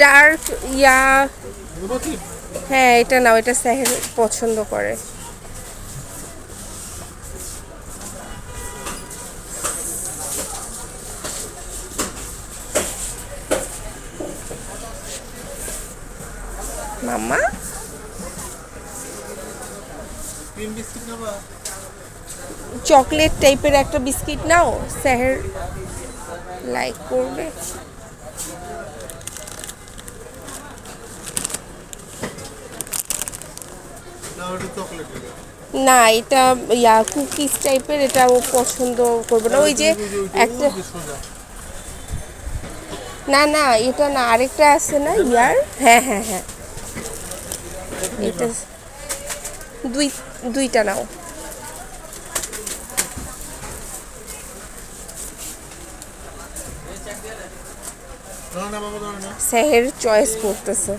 Dark ইয়া হ্যাঁ এটা নাও এটা স্যাহের পছন্দ করে। মামা চকলেট টাইপের একটা বিস্কিট নাও স্যার লাইক করবে। না এটা ইয়া কুকিজ টাইপের এটা ও পছন্দ করবে না। ওই যে একটা না না এটা না আরেকটা আছে না ইয়ার? হ্যাঁ হ্যাঁ হ্যাঁ। এটা দুই দুইটা নাও। স্যাহের চয়েস করতেছে।